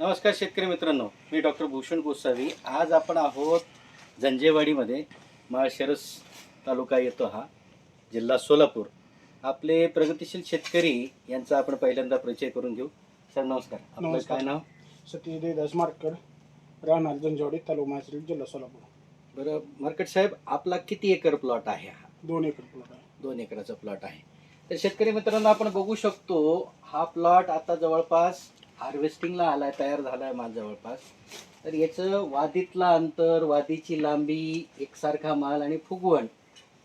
नमस्कार शेतकरी मित्रांनो मी डॉक्टर भूषण गोसावी. आज आपण आहोत जंजेवाडीमध्ये. माळशिरस तालुका येतो हा जिल्हा सोलापूर. आपले प्रगतिशील शेतकरी यांचा आपण पहिल्यांदा परिचय करून घेऊ. सर नमस्कार. आपलं नमस्कार. काय नाव? सतीश देदास मार्कर राहणार जंजवाडी तालुका मासरी जिल्हा सोलापूर. बरं मार्केट साहेब आपला किती एकर प्लॉट आहे हा? दोन एकर प्लॉट आहे. दोन एकराचा प्लॉट आहे. तर शेतकरी मित्रांनो आपण बघू शकतो हा प्लॉट आता जवळपास हार्वेस्टिंगला आलाय तयार झालाय माल जवळपास. तर याचं वादीतला अंतर वादीची लांबी एकसारखा माल आणि फुगवण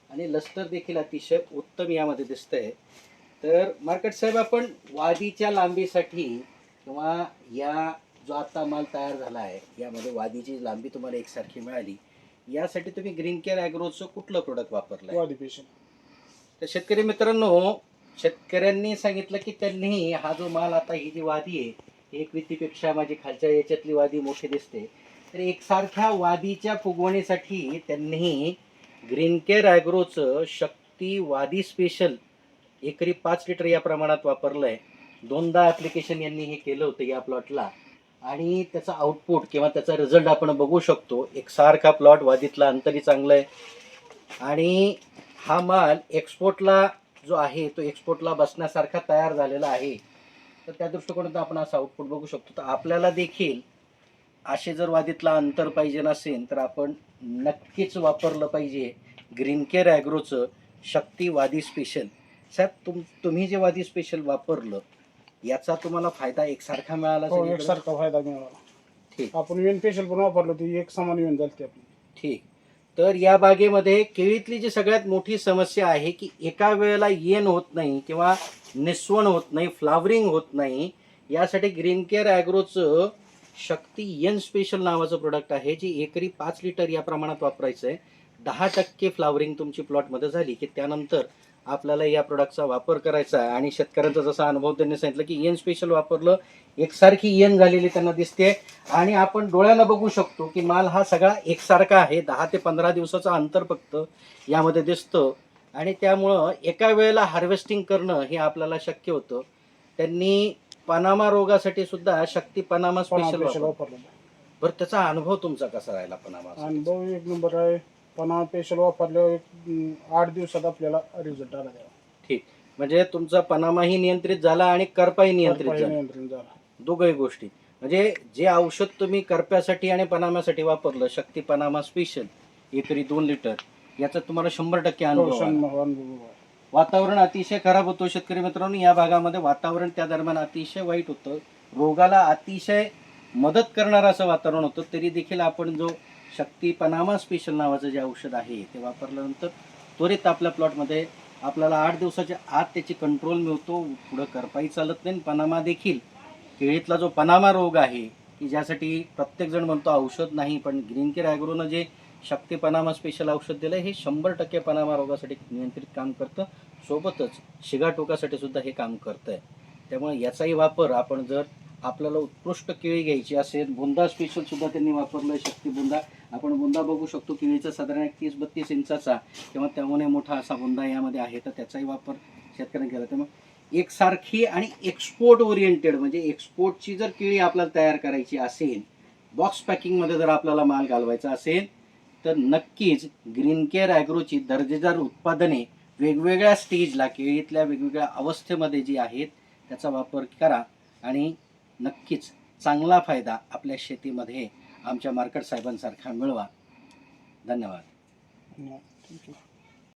आणि लस्टर देखील अतिशय उत्तम यामध्ये दिसतंय. तर मार्केट साहेब आपण वादीच्या लांबीसाठी किंवा या जो आता माल तयार झाला आहे यामध्ये वादीची लांबी तुम्हाला एकसारखी मिळाली यासाठी तुम्ही ग्रीन केअर ॲग्रोचं कुठलं प्रोडक्ट वापरलं तर शेतकरी मित्रांनो शेतकऱ्यांनी सांगितलं की त्यांनी हा जो माल आता ही जी वादी आहे एक वितीपेक्षा माझी खालच्या याच्यातली वादी मोठी दिसते. तर एकसारख्या वादीच्या फुगवणीसाठी त्यांनी ग्रीन केअर ॲग्रोचं शक्ती वादी स्पेशल एकरी पाच लिटर या प्रमाणात वापरलं आहे दोनदा ॲप्लिकेशन यांनी हे केलं होतं या प्लॉटला आणि त्याचा आउटपुट किंवा त्याचा रिझल्ट आपण बघू शकतो. एकसारखा प्लॉट वादीतला अंतरी चांगलं आहे आणि हा माल एक्सपोर्टला जो आहे तो एक्सपोर्टला बसण्यासारखा तयार झालेला आहे. तर त्या दृष्टिकोनातून आपण असं आउटपुट बघू शकतो. तर आपल्याला देखील असे जर वादीतला अंतर पाहिजे नसेल तर आपण नक्कीच वापरलं पाहिजे ग्रीन केअर ॲग्रोचं शक्ती वादी स्पेशल साहेब तुम तुम्ही जे वादी स्पेशल वापरलं याचा तुम्हाला फायदा एकसारखा मिळाला हो सगळीकडे? एकसारखा फायदा मिळाला. ठीक. आपण युएन पेशल पण वापरलं ती एक समान युएन झाली आपली. ठीक. तर या बागेमध्ये केळीतली जी सगळ्यात मोठी समस्या आहे की एका वेळेला येण होत नाही किंवा निस्वण होत नाही फ्लावरिंग होत नाही यासाठी ग्रीन केअर ॲग्रोचं शक्ती येन स्पेशल नावाचं प्रोडक्ट आहे जी एकरी पाच लिटर या प्रमाणात वापरायचं आहे दहा टक्के फ्लावरिंग तुमची प्लॉटमध्ये झाली की त्यानंतर आपल्याला या प्रोडक्टचा वापर करायचा आहे. आणि शेतकऱ्यांचा जसा अनुभव त्यांनी सांगितलं की येन स्पेशल वापरलं एकसारखी येन झालेली त्यांना दिसते. आणि आपण डोळ्यानं बघू शकतो की माल हा सगळा एकसारखा आहे. दहा ते पंधरा दिवसाचं अंतर फक्त यामध्ये दिसतं. आणि त्यामुळं एका वेळेला हार्वेस्टिंग करणं हे आपल्याला शक्य होतं. त्यांनी पनामा रोगासाठी सुद्धा शक्ती पनामा स्पेशल पेशल वापर वापरलं. बरं त्याचा अनुभव तुमचा कसा राहिला पनामा अनुभव एक नंबर आहे. पणा पेशल वापरल्यावर एक, आठ दिवसात आपल्याला रिझल्ट आला त्याला ठीक. म्हणजे तुमचा पनामाही नियंत्रित झाला आणि करपाही नियंत्रित करपाई झाला. नियंत्रण झाला. दोघंही गोष्टी. म्हणजे जे औषध तुम्ही करप्यासाठी आणि पनामासाठी वापरलं शक्ती पनामा स्पेशल एकरी दोन लिटर याचा तुम्हाला शंभर टक्के हो, अनुभव आला. शंभर अनुभव आहे. वातावरण अतिशय खराब होतं शेतकरी मित्रांनो. या भागामध्ये वातावरण त्या दरम्यान अतिशय वाईट होतं. रोगाला अतिशय मदत करणारं असं वातावरण होतं. तरी देखील आपण जो शक्ती पनामा स्पेशल नावाचं जे औषध आहे ते वापरल्यानंतर त्वरित आपल्या प्लॉटमध्ये आपल्याला आठ दिवसाच्या आत त्याची कंट्रोल मिळतो पुढं करपाई चालत नाही. पनामा देखील केळीतला जो पनामा रोग आहे की ज्यासाठी प्रत्येकजण म्हणतो औषध नाही पण ग्रीन केअर ॲग्रोनं जे शक्ती पनामा स्पेशल औषध दिलं हे शंभर टक्के पनामा रोगासाठी नियंत्रित काम करतं. सोबतच शिगाटोकासाठी सुद्धा हे काम करतं आहे त्यामुळे याचाही वापर आपण जर आपल्याला उत्कृष्ट केळी घ्यायची असेल बुंदा स्पेशल सुद्धा त्यांनी वापरलं आहे शक्ती बुंदा. आपण बुंदा बघू शकतो केळीचा साधारण एक तीस बत्तीस इंचाचा. किंवा त्याहूनही मोठा असा बुंदा यामध्ये आहे तर त्याचाही वापर शेतकऱ्यांनी केला. त्यामुळे एकसारखी आणि एक्सपोर्ट ओरिएंटेड म्हणजे एक्सपोर्टची जर केळी आपल्याला तयार करायची असेल बॉक्स पॅकिंगमध्ये जर आपल्याला माल घालवायचा असेल तर नक्कीच ग्रीन केअर ॲग्रोची दर्जेदार उत्पादने वेगवेगळ्या स्टेजला केळीतल्या वेगवेगळ्या अवस्थेमध्ये जी आहेत त्याचा वापर करा. आणि नक्कीच चांगला फायदा आपल्या शेतीमध्ये आमच्या मार्केट साहेबांसारखा मिळवा. धन्यवाद. धन्यवाद.